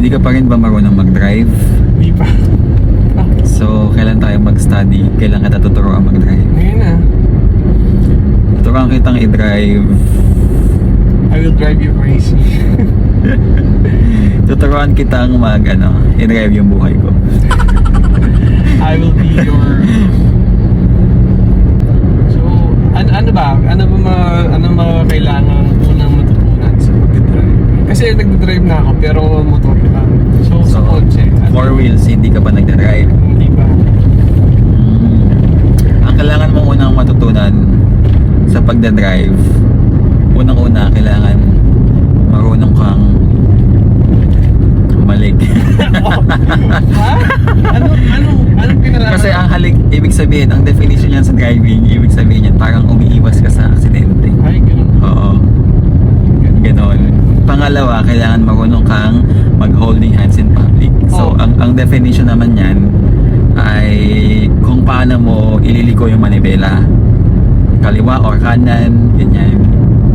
Hindi ka pa rin ba marunong mag-drive? Di pa. So, kailan tayo mag-study? Kailan kita tuturuan mag-drive? Ngayon na. Tuturuan kitang i-drive. I will drive you crazy. Tuturuan kitang mag, ano, i-drive yung buhay ko. I will be your... So, ano, ano ba? Ano ba mga, ano mga kailangan unang matutunan sa pag-drive? Kasi nag-drive na ako, pero motor lang. So, sa kotse, wheels, hindi ka pa nagda-drive. hindi ba? Mm. Ang kailangan mong unang matutunan sa pagdadrive, unang-una, kailangan marunong kang humalik. ha? Ano, ano, anong kinalaman? Kasi ang halik, ibig sabihin, ang definition niyan sa driving, ibig sabihin niyan, parang umiiwas ka sa aksidente. Ay, ganun. Oo. Ganon. Pangalawa, kailangan marunong kang mag-holding hands in public. So, Oh. ang, ang definition naman yan ay kung paano mo ililiko yung manibela. Kaliwa or kanan, ganyan.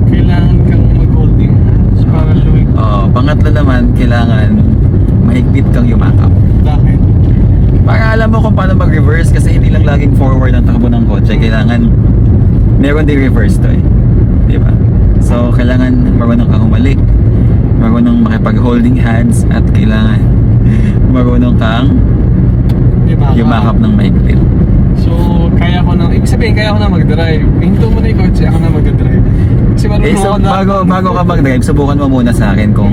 Kailangan kang mag-holding hands para lumig. Oo. pangatlo naman, kailangan mahigpit kang yumakap. Bakit? Para alam mo kung paano mag-reverse kasi hindi lang laging forward ang takbo ng kotse. Kailangan meron din reverse to eh. Di ba? So, kailangan marunong kang humalik. Marunong makipag-holding hands at kailangan marunong kang Yumakap. yumakap ng mahigpit. So, kaya ko na, ibig sabihin, kaya ko na mag-drive. Hinto mo na yung kotse, ako na mag-drive. Kasi marunong Eh, so, ako na. bago, bago ka mag-drive, subukan mo muna sa akin kung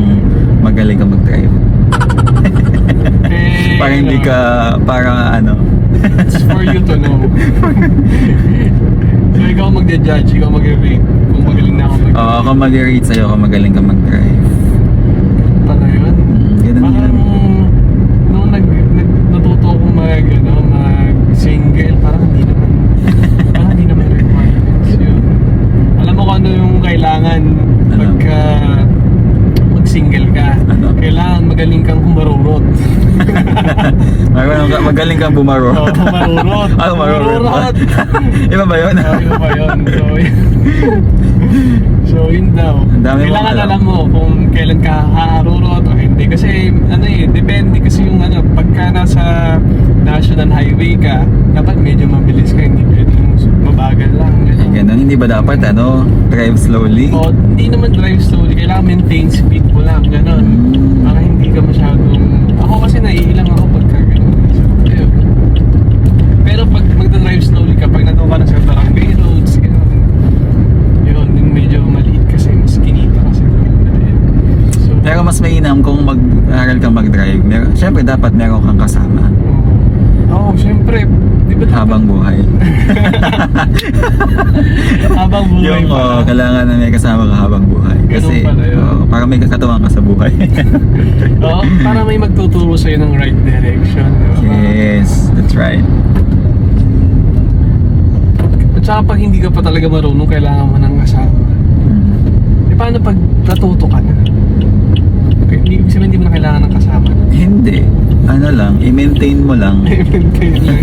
magaling ka mag-drive. Eh, Para hindi ka, para ano. It's for you to know. so, ikaw magja-judge, ikaw mag-rate kung magaling na ako mag Oo, ako mag-rate sa'yo kung magaling ka mag-drive. Pala yun. Mm, ganun Parang, yun. nung nag, nag, natuto ko mag, ano, mag-single, parang hindi naman, parang hindi naman requirements yun. Alam mo kung ano yung kailangan Ano? pagka mag-single ka. Ano? Kailangan magaling kang humarurot. Marunong ka, magaling kang bumaro. Oo, humarurot. ah, bumaro. Humarurot. Iba ba yun? Oh, yun ba yun? So, yun. so, yun daw. Kailangan alam. alam mo kung kailan ka haharurot o hindi. Kasi, ano eh, depende kasi yung ano, pagka nasa national highway ka, dapat medyo mabilis ka, hindi pwedeng mabagal lang. Ganun. ganun, hindi ba dapat ano, drive slowly? O, hindi naman drive slowly, kailangan maintain speed mo lang, gano'n. Mm. Para hindi ka masyadong... Ako kasi naiilang ako pagka gano'n. So, ayun. Pero pag magdadrive slowly ka, pag natuwa ka na sa barangay roads, gano'n. Yun, yung medyo maliit kasi, mas kinita kasi. So, Pero mas mainam kung mag-aral kang mag-drive. Mer Siyempre, dapat meron kang kasama Oo, oh, syempre. Di ba dapat- habang buhay. habang buhay yung, pa? oh, kailangan na may kasama ka habang buhay. Kasi, pala yun. oh, para may kakatuwang ka sa buhay. Oo, para may magtuturo sa'yo ng right direction. di ba? yes, that's right. At saka pag hindi ka pa talaga marunong, kailangan mo ng kasama. Mm. Eh, paano pag natuto ka na? Hindi, ibig sabihin, hindi mo na kailangan ng kasama. Hindi. Ano lang, i-maintain mo lang. I-maintain lang.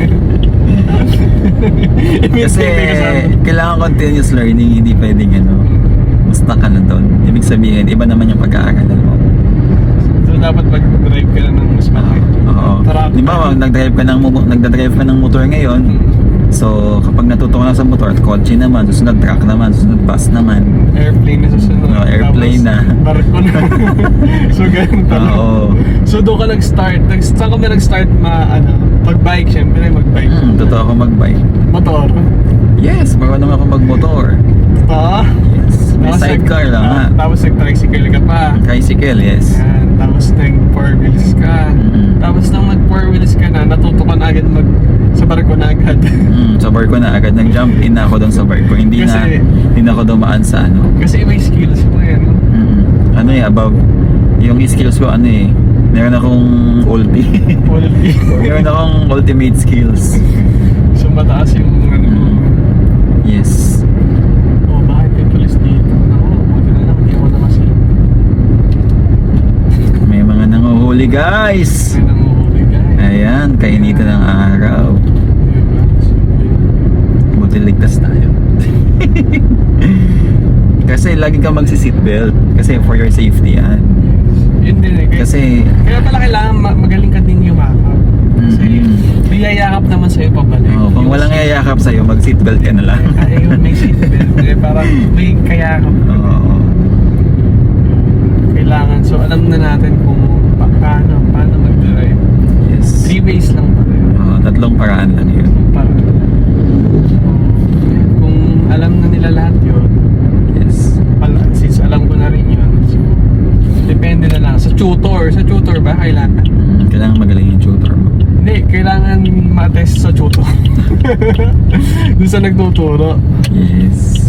Kasi kailangan continuous learning, hindi pwedeng ano, basta ka na doon. Ibig sabihin, iba naman yung pag-aaralan mo. So, dapat mag-drive ka na ng mas malaki. Oo. Tarap- Di ba, nag-drive ka ng, mo- nagda-drive ka ng motor ngayon, Hmm. So kapag natuto ka na sa motor, kotse naman, susunod truck naman, susunod bus naman. Airplane na susunod. Oo, airplane Tapos, na. Barko na. so, ganun pala. Oo. So, doon ka nag-start. Nag saan ka ba nag-start ma, ano, pag-bike, syempre, mag-bike. Hmm, totoo ako mag-bike. Motor. Yes, marunong ako mag-motor. Pa. Yes, may Tapos sidecar lang ah, ha. Tapos nag-tricycle ka pa. Tricycle, yes. Yan. Tapos nag-four wheels ka. Mm. Tapos nang mag-four wheels ka na, natuto ka na agad mag sa barko na agad. Hmm, sa barko na agad. Nag-jump in na ako doon sa barko. Hindi na, Kasi- hindi na ako dumaan sa ano. Kasi may skills mo yan. no? Mm, ano eh, above, yung skills ko ano eh, meron akong ulti. Quality. meron akong ultimate skills. so mataas yung ano mo. Mm, yes. Oh, bakit may police dito? Ako, buti na lang, hindi ako namasin. May mga nanguhuli guys. Ka. Ayan, kainitan ng araw. Yun. Buti ligtas tayo. Kasi lagi kang magsi-seatbelt. Kasi for your safety yan. Yun din eh. Kaya, Kasi, kaya pala kailangan ma- magaling ka din yumakap. Kasi Mm. may yayakap naman sa'yo pabalik. oh, kung Yung- walang yayakap sa'yo, mag-seatbelt ka na lang. Ay, ayun, may seatbelt. eh, parang may kayakap. Oo. Kailangan. So, alam na natin kung paano, paano mag-drive. Yes. Three ways lang pala yun. Oo, tatlong paraan lang yun. Para, kung alam na nila lahat yun, Yes. pala, since alam ko na rin yun, so, depende na lang. Sa tutor, sa tutor ba kailangan? Mm, Kailangan magaling yung tutor mo. Hindi, kailangan ma-test sa tutor. Doon sa nagtuturo. Yes.